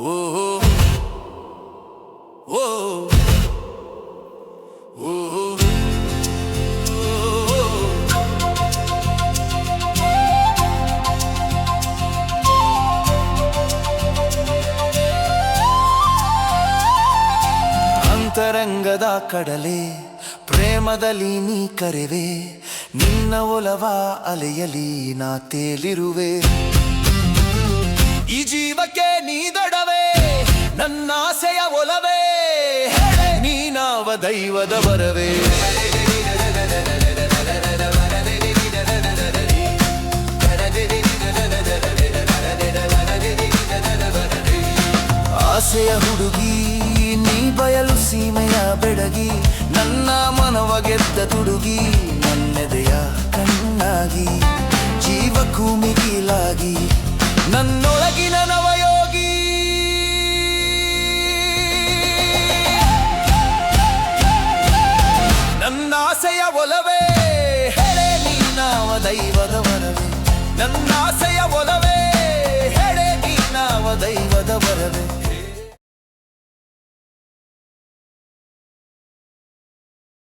ಓ ಓ ಓ ಅಂತರಂಗದ ಕಡಲೆ ಪ್ರೇಮದಲ್ಲಿ ನೀ ಕರೆವೆ ನಿನ್ನ ಒಲವ ಅಲೆಯಲಿ ನಾ ತೇಲಿರುವೆ. ದೈವದ ಬರವೇ ಆಸೆಯ ಹುಡುಗಿ, ನೀ ಬಯಲು ಸೀಮೆಯ ಬೆಡಗಿ, ನನ್ನ ಮನವ ಗೆದ್ದ ತುಡುಗಿ, ನನ್ನೆದೆಯ ಕಣ್ಣಾಗಿ, ಜೀವಕ್ಕೂ ಮಿಗಿಲಾಗಿ ನನ್ನೊಳಗಿನ ಆಸೆಯ ಒಲವೇ. ಹೆರೆ ನೀ ನಾವ ದೈವದ ವರವೇ. ನನ್ನಾಸೆಯ ಒಲವೇ.